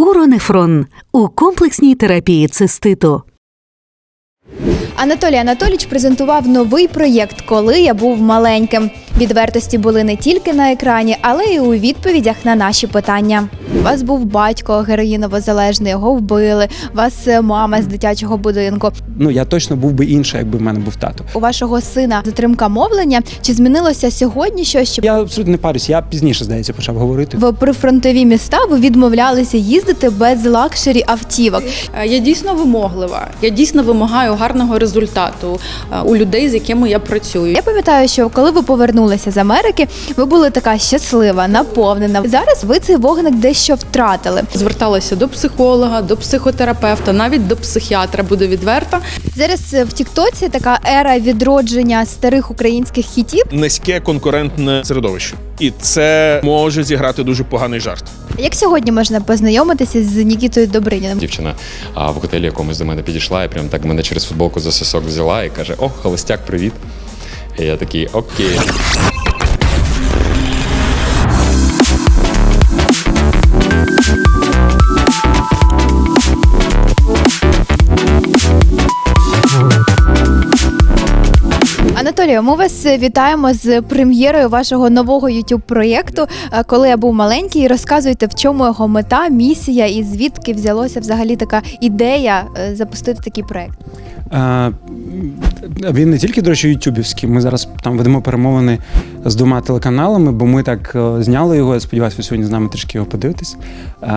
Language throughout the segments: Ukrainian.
Уронефрон у комплексній терапії циститу. Анатолій Анатолійович презентував новий проєкт Коли я був маленьким. Відвертості були не тільки на екрані, але й у відповідях на наші питання. У вас був батько героїново залежний, його вбили. У вас е, мама з дитячого будинку. Ну я точно був би інший, якби в мене був тато. У вашого сина затримка мовлення. Чи змінилося сьогодні щось? Щоб Я абсолютно не парюсь. Я пізніше здається почав говорити. в прифронтові міста ви відмовлялися їздити без лакшері автівок. Е, Я дійсно вимоглива. Я дійсно вимагаю гарного результату е, у людей, з якими я працюю. Я пам'ятаю, що коли ви повернулися з Америки, ви були така щаслива, наповнена. Зараз ви цей вогник дещо втратили. Зверталася до психолога, до психотерапевта, навіть до психіатра, буду відверта. Зараз е, в Тіктоці така ера відродження старих українських хітів. низьке конкурентне середовище, і це може зіграти дуже поганий жарт. Як сьогодні можна познайомитися з Нікітою Добриніним? Дівчина а в готелі якомусь до мене підійшла і прям так мене через футболку за сосок взяла і каже: О, холостяк, привіт. І я такий, окей. Анатолію, ми вас е, вітаємо з прем'єрою вашого нового youtube проєкту. е, Коли я був маленький, розказуйте, в чому його мета, місія і звідки взялося взагалі така ідея е, запустити такий проєкт. Він не тільки, до речі, ютюбівський. Ми зараз там ведемо перемовини з двома телеканалами, бо ми так зняли його. Я сподіваюся, ви сьогодні з нами трішки його подивитесь.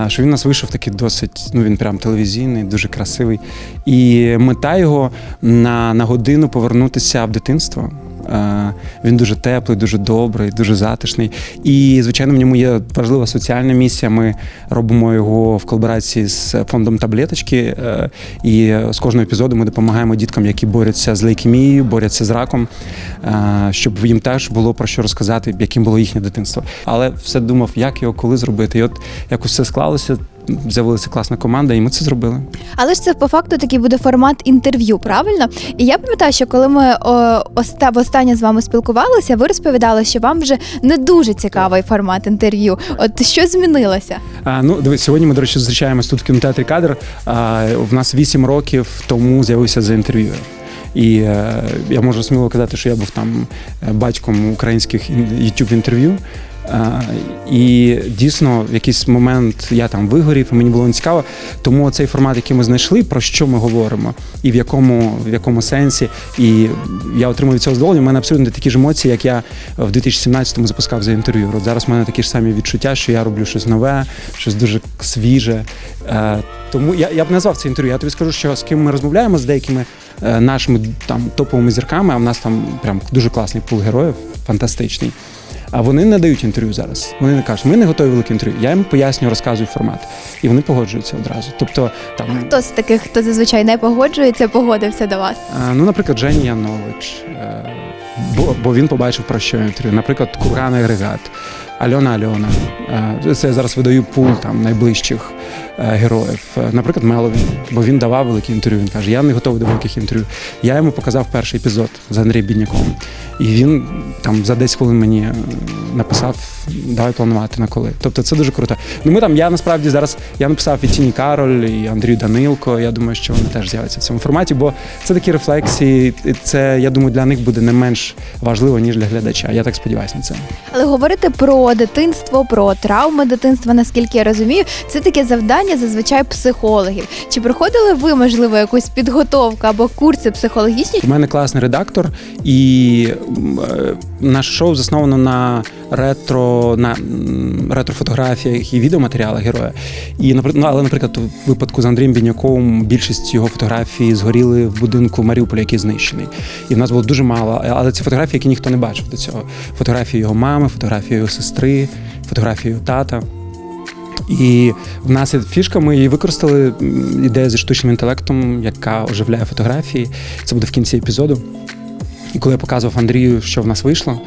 Що він у нас вийшов такий досить, ну він прям телевізійний, дуже красивий. І мета його на, на годину повернутися в дитинство. Е, Він дуже теплий, дуже добрий, дуже затишний. І, звичайно, в ньому є важлива соціальна місія. Ми робимо його в колаборації з фондом таблеточки. е, І з кожного епізоду ми допомагаємо діткам, які борються з лейкемією, борються з раком, е, щоб їм теж було про що розказати, яким було їхнє дитинство. Але все думав, як його коли зробити. І от якось все склалося. З'явилася класна команда, і ми це зробили. Але ж це по факту такий буде формат інтерв'ю, правильно? І я пам'ятаю, що коли ми о, оста, востаннє з вами спілкувалися, ви розповідали, що вам вже не дуже цікавий формат інтерв'ю. От що змінилося? А, ну, дивись, сьогодні ми, до речі, зустрічаємось тут в кінотеатрі кадр. А, в нас 8 років тому з'явився за інтерв'ю. І е, я можу сміло казати, що я був там е, батьком українських youtube інтерв'ю. Е, і дійсно, в якийсь момент я там вигорів, мені було не цікаво. Тому цей формат, який ми знайшли, про що ми говоримо, і в якому, в якому сенсі. І я отримую цього задоволення. У мене абсолютно такі ж емоції, як я в 2017-му запускав за інтерв'ю. От зараз в мене такі ж самі відчуття, що я роблю щось нове, щось дуже свіже. Е, тому я, я б назвав це інтерв'ю. Я тобі скажу, що з ким ми розмовляємо з деякими е, нашими там топовими зірками, а в нас там прям дуже класний пул героїв, фантастичний. А вони не дають інтерв'ю зараз. Вони не кажуть, ми не готові велике інтерв'ю. Я їм пояснюю, розказую формат, і вони погоджуються одразу. Тобто, там Хто з таких, хто зазвичай не погоджується, погодився до вас? А, Ну, наприклад, Жені Янович, е, бо, бо він побачив про що інтерв'ю. Наприклад, Курган Агрегат, Альона Альона. Е, Це я зараз видаю пул там найближчих е, героїв. Е, Наприклад, Меловін, бо він давав великі інтерв'ю. Він каже, я не готовий до великих інтерв'ю. Я йому показав перший епізод з Андрієм Бідняком. І він там за 10 хвилин мені е, написав, давай планувати на коли. Тобто це дуже круто. Ну ми там, я насправді зараз я написав і Тіні Кароль, і Андрію Данилко. Я думаю, що вони теж з'являться в цьому форматі, бо це такі рефлексії. і Це я думаю, для них буде не менш важливо, ніж для глядача. Я так сподіваюся на це. Але говорити про дитинство, про травми дитинства, наскільки я розумію, це таке завдання зазвичай психологів. Чи проходили ви, можливо, якусь підготовку або курси психологічні? У мене класний редактор, і е, наше шоу засновано на ретро, на ретрофотографіях і відеоматеріалах героя. І ну, але, наприклад, у випадку з Андрієм Бідняковим більшість його фотографій згоріли в будинку Маріуполя, який знищений. І в нас було дуже мало. Але це фотографії, які ніхто не бачив до цього. Фотографії його мами, фотографії його сестри, фотографії його тата. І в нас є фішка, ми її використали ідея зі штучним інтелектом, яка оживляє фотографії. Це буде в кінці епізоду. І коли я показував Андрію, що в нас вийшло,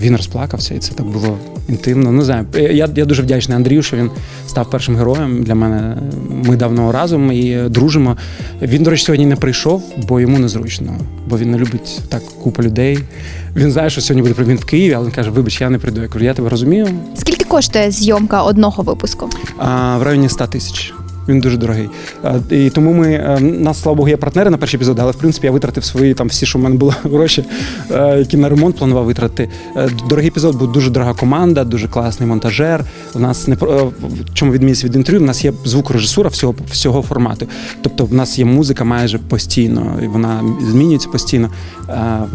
Він розплакався, і це так було інтимно. Ну, не знаю, я, я дуже вдячний Андрію, що він став першим героєм для мене. Ми давно разом і дружимо. Він, до речі, сьогодні не прийшов, бо йому незручно, бо він не любить так купу людей. Він знає, що сьогодні буде він в Києві, але він каже: Вибач, я не прийду. Я кажу, я тебе розумію. Скільки коштує зйомка одного випуску? А, в районі 100 тисяч. Він дуже дорогий. І тому ми е, нас, слава Богу, є партнери на перший епізод, але в принципі я витратив свої там всі, що в мене було гроші, е, які на ремонт планував витратити. Е, Дорогий епізод був дуже дорога команда, дуже класний монтажер. У нас не чому відмінність від інтерв'ю. У нас є звукорежисура всього всього формату. Тобто в нас є музика майже постійно, і вона змінюється постійно.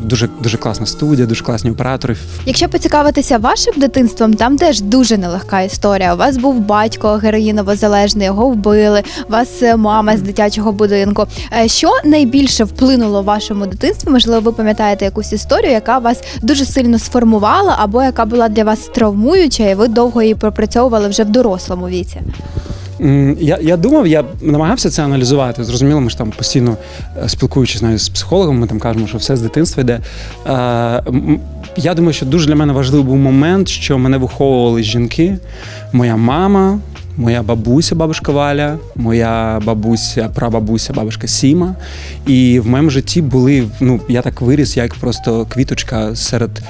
Дуже дуже класна студія, дуже класні оператори. Якщо поцікавитися вашим дитинством, там теж дуже нелегка історія. У вас був батько героїново-залежний, його вбили. У вас е, мама з дитячого будинку. Е, Що найбільше вплинуло в вашому дитинстві? Можливо, ви пам'ятаєте якусь історію, яка вас дуже сильно сформувала, або яка була для вас травмуюча, і ви довго її пропрацьовували вже в дорослому віці. Я, я думав, я намагався це аналізувати. Зрозуміло, ми ж там постійно е, спілкуючись навіть з психологом, ми там кажемо, що все з дитинства йде. Я думаю, що дуже для мене важливий був момент, що мене виховували жінки, моя мама. Моя бабуся, бабушка Валя, моя бабуся, прабабуся, бабушка Сіма. І в моєму житті були, ну, я так виріс, як просто квіточка серед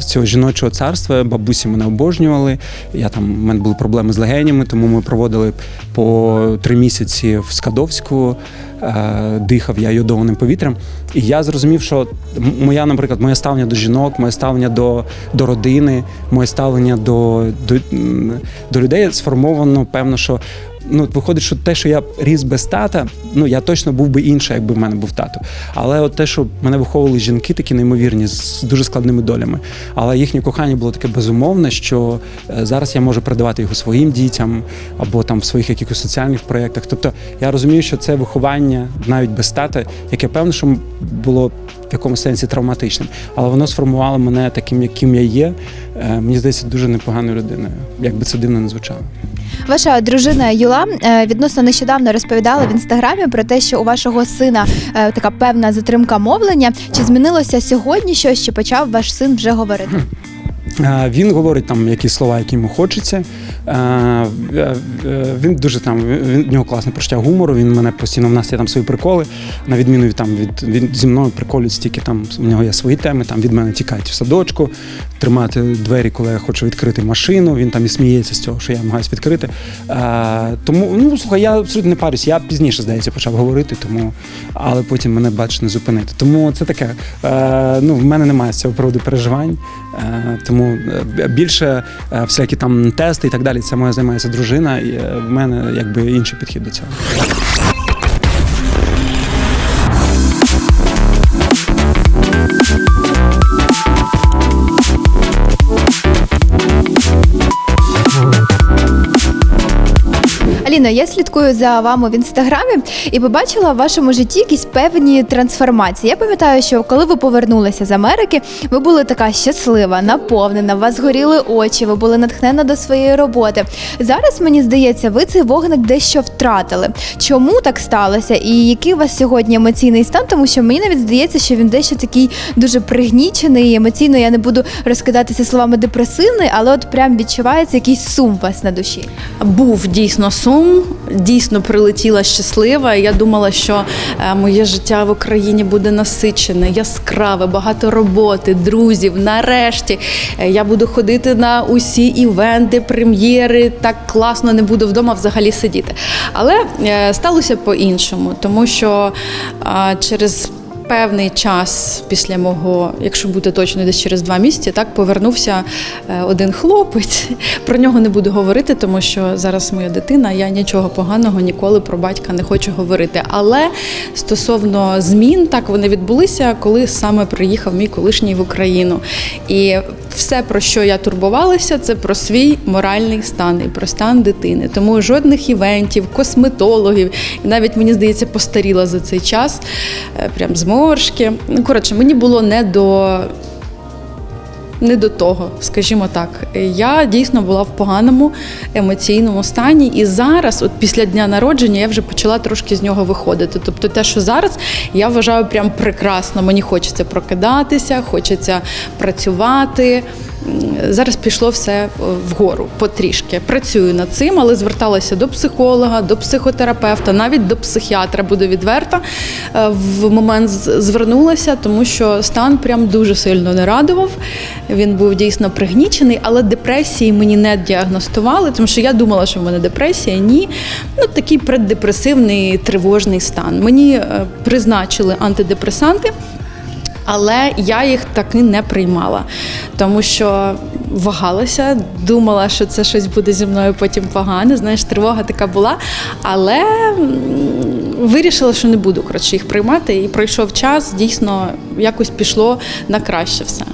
цього жіночого царства. Бабусі мене обожнювали. Я там, в мене були проблеми з легенями, тому ми проводили по три місяці в Скадовську, дихав я йодованим повітрям. І я зрозумів, що моя, наприклад, моє ставлення до жінок, моє ставлення до, до родини, моє ставлення до, до, до людей сформовано, певно, що. Ну, виходить, що те, що я ріс без тата, ну я точно був би інший, якби в мене був тато. Але от те, що мене виховували жінки, такі неймовірні, з дуже складними долями. Але їхнє кохання було таке безумовне, що е, зараз я можу передавати його своїм дітям або там в своїх якихось соціальних проєктах. Тобто я розумію, що це виховання навіть без тата, яке певно, що було в якомусь сенсі травматичним, але воно сформувало мене таким, яким я є. Е, Мені здається, дуже непоганою людиною, як би це дивно не звучало. Ваша дружина Юла е, відносно нещодавно розповідала в інстаграмі про те, що у вашого сина е, така певна затримка мовлення. Чи змінилося сьогодні щось, чи почав ваш син вже говорити? Він говорить там якісь слова, які йому хочеться. Е, е, Він дуже там він в нього класне почуття гумору. Він мене постійно в нас є там свої приколи. На відміну від там від він зі мною приколюють стільки там. У нього є свої теми. Там від мене тікають в садочку, тримати двері, коли я хочу відкрити машину. Він там і сміється з цього, що я намагаюся відкрити. Тому ну слухай, я абсолютно не парюсь. Я пізніше здається почав говорити, тому але потім мене бачиш не зупинити. Тому це таке. Ну в мене немає з цього приводу переживань. Тому е, більше е, всякі там тести і так далі. Це моя займається дружина, і е, в мене якби інший підхід до цього. Аліно, я слідкую за вами в інстаграмі і побачила в вашому житті якісь певні трансформації. Я пам'ятаю, що коли ви повернулися з Америки, ви були така щаслива, наповнена, у вас горіли очі, ви були натхнена до своєї роботи. Зараз мені здається, ви цей вогник дещо втратили. Чому так сталося? І який у вас сьогодні емоційний стан? Тому що мені навіть здається, що він дещо такий дуже пригнічений. Емоційно я не буду розкидатися словами депресивний, але от прям відчувається якийсь сум у вас на душі. Був дійсно сум, дійсно прилетіла щаслива. Я думала, що е, моє життя в Україні буде насичене, яскраве, багато роботи, друзів. Нарешті е, я буду ходити на усі івенти, прем'єри. Так класно не буду вдома взагалі сидіти. Але е, сталося по-іншому, тому що через Певний час після мого, якщо бути точно, десь через два місяці, так повернувся е, один хлопець. Про нього не буду говорити, тому що зараз моя дитина, я нічого поганого ніколи про батька не хочу говорити. Але стосовно змін, так вони відбулися, коли саме приїхав мій колишній в Україну. І все, про що я турбувалася, це про свій моральний стан і про стан дитини. Тому жодних івентів, косметологів, і навіть мені здається, постаріла за цей час. е, Прям зморшки. Ну, коротше, мені було не до не до того, скажімо так. Я дійсно була в поганому емоційному стані, і зараз, от після дня народження, я вже почала трошки з нього виходити. Тобто, те, що зараз я вважаю прям прекрасно. Мені хочеться прокидатися, хочеться працювати. Зараз пішло все вгору потрішки. Працюю над цим, але зверталася до психолога, до психотерапевта, навіть до психіатра, буду відверта. Е, В момент звернулася, тому що стан прям дуже сильно не радував. Він був дійсно пригнічений, але депресії мені не діагностували, тому що я думала, що в мене депресія. Ні, ну такий преддепресивний тривожний стан. Мені е, призначили антидепресанти. Але я їх таки не приймала, тому що вагалася, думала, що це щось буде зі мною потім погане. Знаєш, тривога така була. Але вирішила, що не буду коротше їх приймати. І пройшов час, дійсно якось пішло на краще все.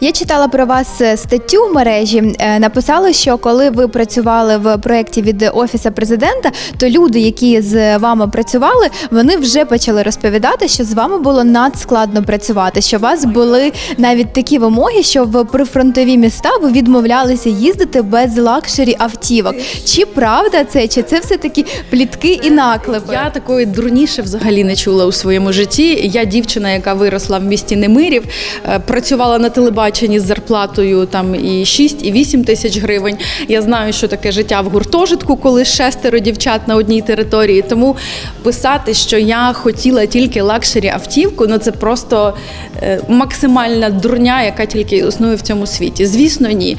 Я читала про вас е, статтю в мережі. Е, Написали, що коли ви працювали в проєкті від офіса президента, то люди, які з вами працювали, вони вже почали розповідати, що з вами було надскладно працювати. Що у вас були навіть такі вимоги, що в прифронтові міста ви відмовлялися їздити без лакшері автівок. Чи правда це, чи це все таки плітки і наклепи? Я такої дурніше взагалі не чула у своєму житті. Я дівчина, яка виросла в місті Немирів, е, працювала на телебаченні з зарплатою там і 6, і 8 тисяч гривень. Я знаю, що таке життя в гуртожитку, коли шестеро дівчат на одній території. Тому писати, що я хотіла тільки лакшері автівку, ну це просто е, максимальна дурня, яка тільки існує в цьому світі. Звісно, ні.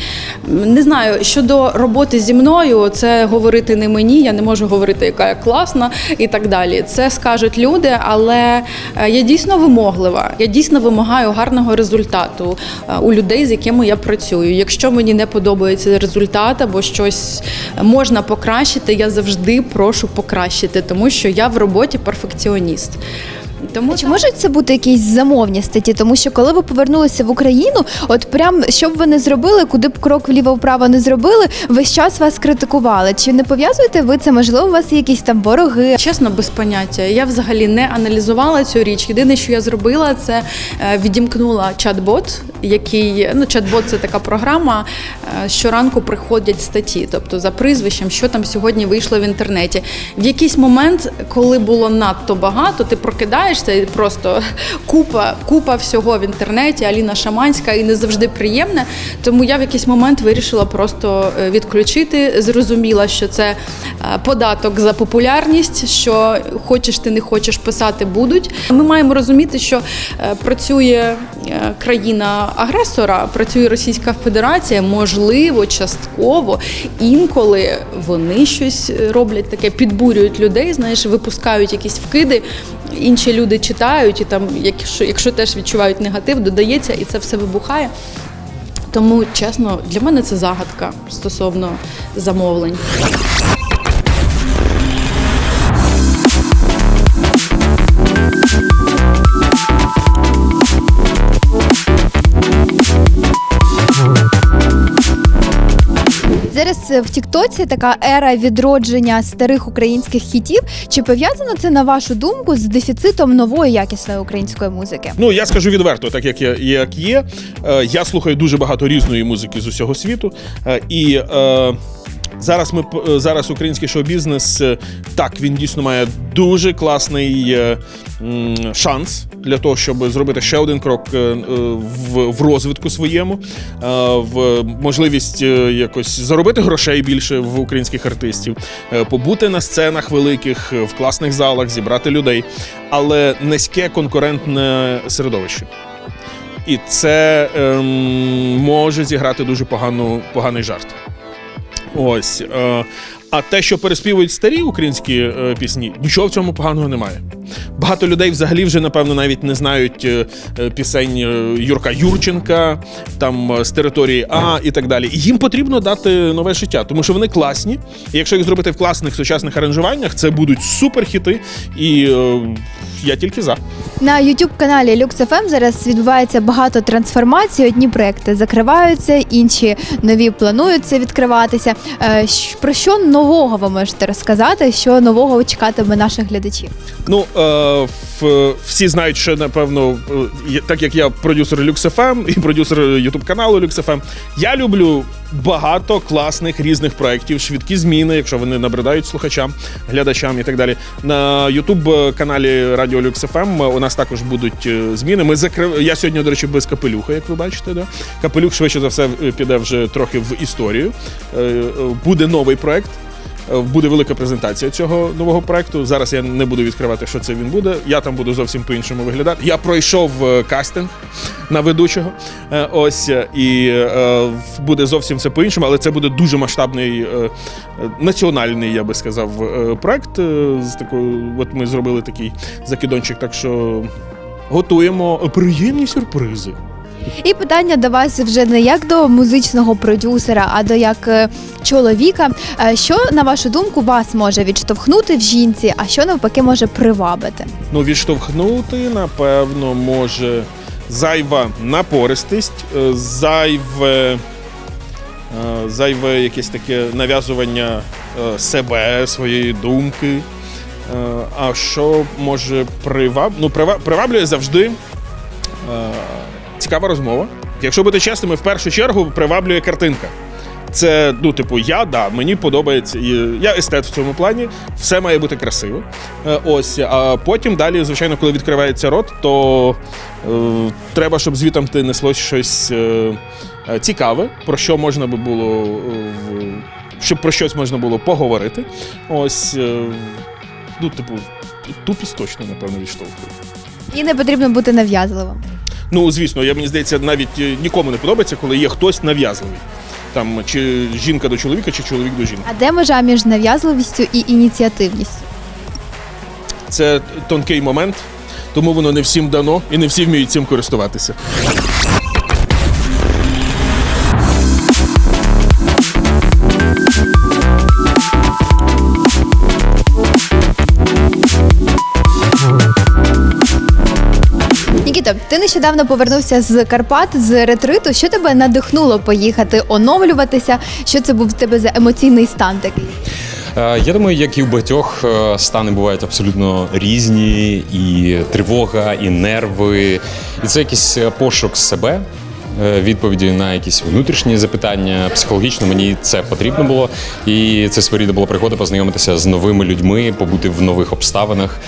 Не знаю, щодо роботи зі мною, це говорити не мені. Я не можу говорити, яка я класна і так далі. Це скажуть люди, але е, я дійсно вимоглива. Я дійсно вимагаю гарного результату у людей, з якими я працюю. Якщо мені не подобається результат або щось можна покращити, я завжди прошу покращити, тому що я в роботі перфекціоніст. Тому Чи можуть це бути якісь замовні статті? Тому що коли ви повернулися в Україну, от прям що б ви не зробили, куди б крок вліво-вправо не зробили, весь час вас критикували. Чи не пов'язуєте ви це? Можливо, у вас є якісь там вороги? Чесно, без поняття. Я взагалі не аналізувала цю річ. Єдине, що я зробила, це е, відімкнула чат-бот, який ну чат-бот це така програма. е, Щоранку приходять статті, тобто за прізвищем, що там сьогодні вийшло в інтернеті. В якийсь момент, коли було надто багато, ти прокидаєшся і просто купа, купа всього в інтернеті. Аліна Шаманська і не завжди приємне. Тому я в якийсь момент вирішила просто е, відключити. Зрозуміла, що це е, податок за популярність, що хочеш ти не хочеш писати будуть. Ми маємо розуміти, що е, працює е, країна агресора, працює Російська Федерація, можливо, частково інколи вони щось роблять таке, підбурюють людей, знаєш, випускають якісь вкиди. Інші люди читають, і там, якщо, якщо теж відчувають негатив, додається і це все вибухає. Тому, чесно, для мене це загадка стосовно замовлень. Е, в Тіктоці така ера відродження старих українських хітів. Чи пов'язано це на вашу думку з дефіцитом нової якісної української музики? Ну я скажу відверто, так як я як є. Е, Я слухаю дуже багато різної музики з усього світу. Е, І зараз ми е, зараз український шоу-бізнес е, так він дійсно має дуже класний е, шанс для того, щоб зробити ще один крок в, розвитку своєму, в можливість якось заробити грошей більше в українських артистів, побути на сценах великих, в класних залах, зібрати людей, але низьке конкурентне середовище. І це ем, може зіграти дуже погану, поганий жарт. Ось. Е, а те, що переспівують старі українські е, пісні, нічого в цьому поганого немає. Багато людей взагалі вже, напевно, навіть не знають е, е, пісень е, Юрка Юрченка, там з території А і так далі. І їм потрібно дати нове життя, тому що вони класні. І якщо їх зробити в класних сучасних аранжуваннях, це будуть суперхіти. І я тільки за. На youtube каналі LuxFM зараз відбувається багато трансформацій. Одні проекти закриваються, інші нові плануються відкриватися. Про що нового ви можете розказати? Що нового чекатиме наших глядачів? Ну, е, всі знають, що напевно, е, так як я продюсер LuxFM і продюсер Ютуб каналу LuxFM, я люблю багато класних різних проєктів, швидкі зміни, якщо вони набридають слухачам, глядачам і так далі. На Ютуб каналі Радіо LuxFM у нас також будуть е, зміни. Ми закрив... Я сьогодні, до речі, без капелюха, як ви бачите. Да? Капелюх швидше за все е, піде вже трохи в історію. Е, е, Буде новий проєкт. Е, Буде велика презентація цього нового проекту. Зараз я не буду відкривати, що це він буде. Я там буду зовсім по-іншому виглядати. Я пройшов е, кастинг на ведучого. Е, Ось і буде зовсім все по-іншому, але це буде дуже масштабний національний, я би сказав, проект. З такою, от ми зробили такий закидончик, так що готуємо приємні сюрпризи. І питання до вас вже не як до музичного продюсера, а до як е, чоловіка. Е, Що на вашу думку вас може відштовхнути в жінці, а що навпаки може привабити? Ну, відштовхнути, напевно, може зайва напористість, е, зайве, зайве якесь таке нав'язування себе, своєї думки. А що може приваб... ну, приваблює завжди цікава розмова. Якщо бути чесними, в першу чергу приваблює картинка. Це, ну, типу, я, да, мені подобається. Я естет в цьому плані, все має бути красиво. Е, Ось, а потім далі, звичайно, коли відкривається рот, то е, треба, щоб звітом ти неслось щось е, е, цікаве, про що можна би було е, щоб про щось можна було поговорити. Ось, е, ну, типу, тупість точно, напевно, відштовхує. І не потрібно бути нав'язливим. Ну, звісно, я мені здається, навіть е, нікому не подобається, коли є хтось нав'язливий. Там чи жінка до чоловіка, чи чоловік до жінки. А де межа між нав'язливістю і ініціативністю? Це тонкий момент, тому воно не всім дано і не всі вміють цим користуватися. Нікіто, ти нещодавно повернувся з Карпат з ретриту. Що тебе надихнуло поїхати оновлюватися? Що це був в тебе за емоційний стан такий? Е, Я думаю, як і у багатьох е, стани бувають абсолютно різні, і тривога, і нерви. І це якийсь е, пошук себе. Е, Відповіді на якісь внутрішні запитання психологічно мені це потрібно було, і це своєрідна була пригода познайомитися з новими людьми, побути в нових обставинах,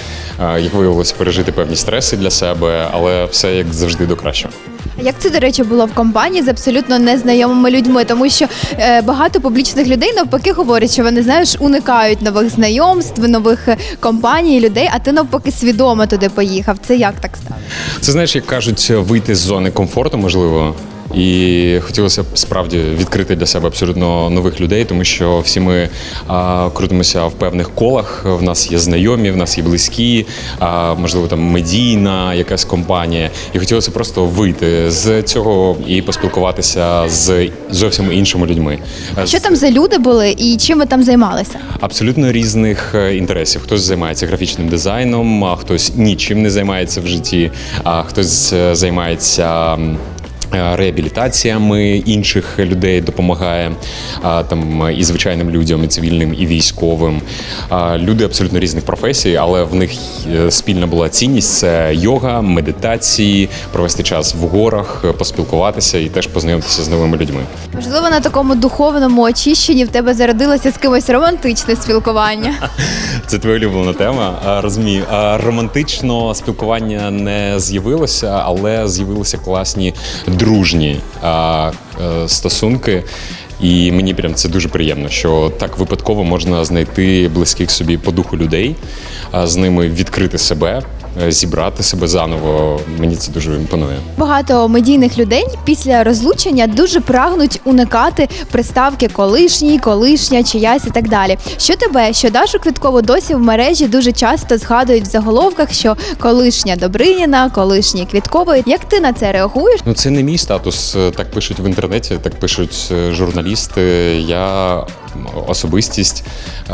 е, як виявилося, пережити певні стреси для себе, але все як завжди до кращого. Як це, до речі, було в компанії з абсолютно незнайомими людьми? Тому що е, багато публічних людей навпаки говорять, що вони знаєш, уникають нових знайомств, нових компаній, людей, а ти навпаки свідомо туди поїхав. Це як так стало? Це знаєш, як кажуть, вийти з зони комфорту, можливо. І хотілося б справді відкрити для себе абсолютно нових людей, тому що всі ми а, крутимося в певних колах. В нас є знайомі, в нас є близькі, а, можливо, там медійна якась компанія. І хотілося просто вийти з цього і поспілкуватися з зовсім іншими людьми. Що там за люди були і чим ви там займалися? абсолютно різних е, інтересів. Хтось займається графічним дизайном, а хтось нічим не займається в житті, а хтось е, займається. Е, Реабілітаціями інших людей допомагає там і звичайним людям, і цивільним, і військовим. Люди абсолютно різних професій, але в них е, спільна була цінність це йога, медитації, провести час в горах, е, поспілкуватися і теж познайомитися з новими людьми. Можливо, на такому духовному очищенні в тебе зародилося з кимось романтичне спілкування. Це твоя улюблена тема. Розумію. Романтично спілкування не з'явилося, але з'явилися класні дружні а, е, стосунки. І мені прям це дуже приємно, що так випадково можна знайти близьких собі по духу людей, а з ними відкрити себе, зібрати себе заново. Мені це дуже імпонує. Багато медійних людей після розлучення дуже прагнуть уникати приставки колишній, колишня, чиясь і так далі. Що тебе, що Дашу Квіткову досі в мережі дуже часто згадують в заголовках, що колишня Добриніна, колишній Квіткової. Як ти на це реагуєш? Ну, це не мій статус. е, Так пишуть в інтернеті, так пишуть е, журналісти. Я особистість е,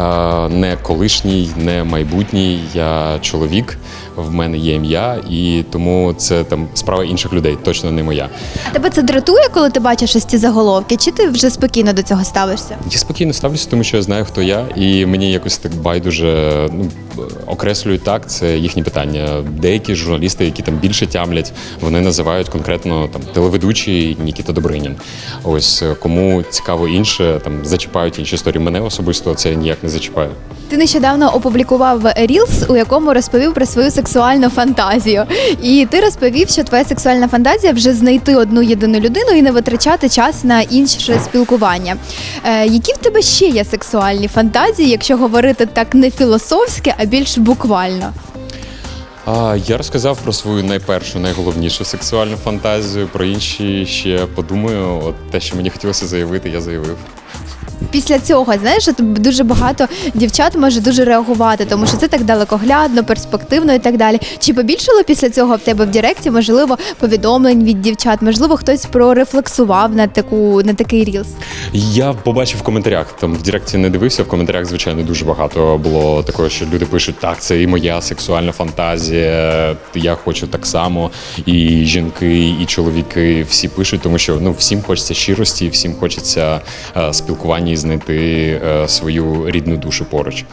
не колишній, не майбутній. Я чоловік. В мене є ім'я, і тому це там справа інших людей, точно не моя. А тебе це дратує, коли ти бачиш ось ці заголовки? Чи ти вже спокійно до цього ставишся? Я спокійно ставлюся, тому що я знаю, хто я, і мені якось так байдуже. Ну окреслюють так, це їхні питання. Деякі журналісти, які там більше тямлять, вони називають конкретно там телеведучий Нікіта Добринін. Ось е, кому цікаво інше, там зачіпають інші історії. Мене особисто це ніяк не зачіпає. Ти нещодавно опублікував Reels, у якому розповів про свою сексуальну фантазію. І ти розповів, що твоя сексуальна фантазія вже знайти одну єдину людину і не витрачати час на інше спілкування. Е, які в тебе ще є сексуальні фантазії, якщо говорити так не філософськи, а більш буквально? А я розказав про свою найпершу, найголовнішу сексуальну фантазію. Про інші ще подумаю. От те, що мені хотілося заявити, я заявив. Після цього знаєш, дуже багато дівчат може дуже реагувати, тому що це так далекоглядно, перспективно і так далі. Чи побільшало після цього в тебе в Директі, можливо, повідомлень від дівчат? Можливо, хтось прорефлексував на таку на такий рілс? Я побачив в коментарях. Там в Директі не дивився. В коментарях, звичайно, дуже багато було такого, що люди пишуть: так, це і моя сексуальна фантазія. Я хочу так само. І жінки, і чоловіки всі пишуть, тому що ну всім хочеться щирості, всім хочеться е, спілкування і знайти е, свою рідну душу поруч.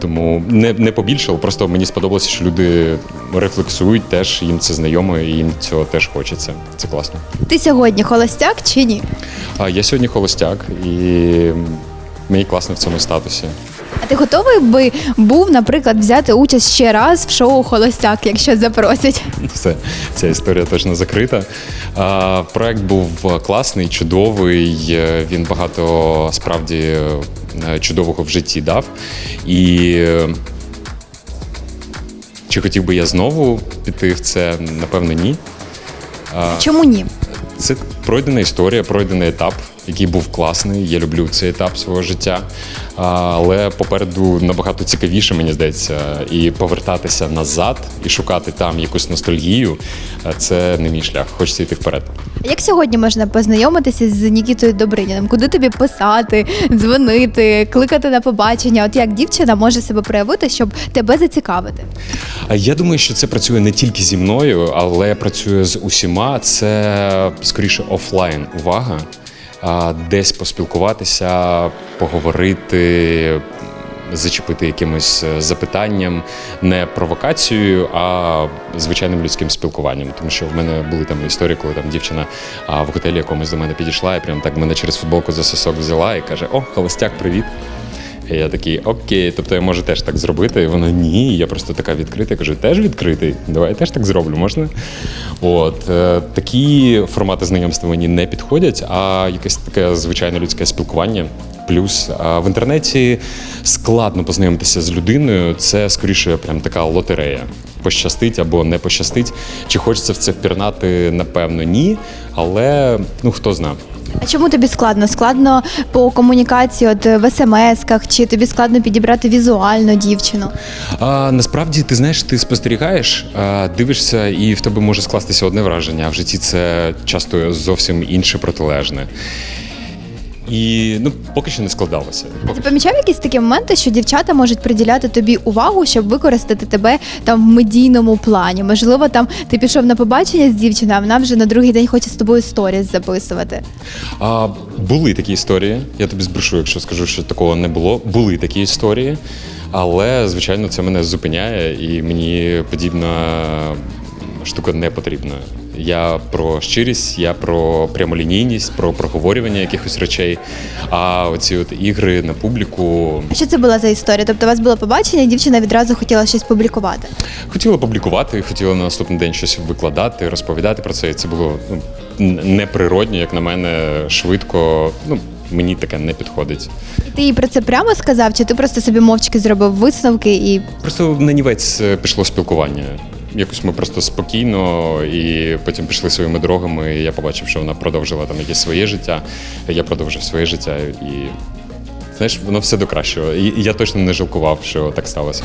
Тому не, не побільшало, просто мені сподобалося, що люди рефлексують теж, їм це знайомо, і їм цього теж хочеться. Це класно. Ти сьогодні холостяк чи ні? А я сьогодні холостяк, і мені класно в цьому статусі. А ти готовий би був, наприклад, взяти участь ще раз в шоу Холостяк, якщо запросять? Все, ця історія точно закрита. А, проект був класний, чудовий. Він багато справді е, чудового в житті дав. І е, чи хотів би я знову піти в це? Напевно, ні. Чому ні? Це пройдена історія, пройдений етап, який був класний. Я люблю цей етап свого життя. Але попереду набагато цікавіше, мені здається, і повертатися назад і шукати там якусь ностальгію. Це не мій шлях. Хочеться йти вперед. Як сьогодні можна познайомитися з Нікітою Добриніним? Куди тобі писати, дзвонити, кликати на побачення? От як дівчина може себе проявити, щоб тебе зацікавити? Я думаю, що це працює не тільки зі мною, але працює з усіма. Це скоріше офлайн увага. Десь поспілкуватися, поговорити, зачепити якимось е, запитанням, не провокацією, а звичайним людським спілкуванням. Тому що в мене були там історії, коли там дівчина в готелі якомусь до мене підійшла і прям так мене через футболку за сосок взяла і каже: О, холостяк, привіт. І я такий, окей, тобто я можу теж так зробити. І вона ні, я просто така відкрита. Я кажу, теж відкритий. Давай я теж так зроблю, можна? От е, такі формати знайомства мені не підходять, а якесь таке звичайне людське спілкування. Плюс а в інтернеті складно познайомитися з людиною. Це скоріше прям така лотерея. Пощастить або не пощастить. Чи хочеться в це впірнати? Напевно, ні. Але ну хто знає. А чому тобі складно? Складно по комунікації, от в смс-ках, чи тобі складно підібрати візуально дівчину? А, насправді, ти знаєш, ти спостерігаєш, а, дивишся, і в тебе може скластися одне враження, а в житті це часто зовсім інше протилежне. І ну, поки що не складалося. Ти помічав якісь такі моменти, що дівчата можуть приділяти тобі увагу, щоб використати тебе там в медійному плані? Можливо, там ти пішов на побачення з дівчиною, а вона вже на другий день хоче з тобою сторіс записувати. А, були такі історії. Я тобі збрешу, якщо скажу, що такого не було. Були такі історії, але звичайно це мене зупиняє, і мені подібна штука не потрібна. Я про щирість, я про прямолінійність, про проговорювання якихось речей. А оці от ігри на публіку А що це була за історія? Тобто, у вас було побачення, і дівчина відразу хотіла щось публікувати. хотіла публікувати, хотіла на наступний день щось викладати, розповідати про це. І це було ну, неприродньо, як на мене, швидко. Ну, мені таке не підходить. І ти їй про це прямо сказав, чи ти просто собі мовчки зробив висновки і Просто на нівець е, пішло спілкування. Якось ми просто спокійно і потім пішли своїми дорогами. І я побачив, що вона продовжила там якесь своє життя. Я продовжив своє життя і. Знаєш, воно все до кращого. І я точно не жалкував, що так сталося.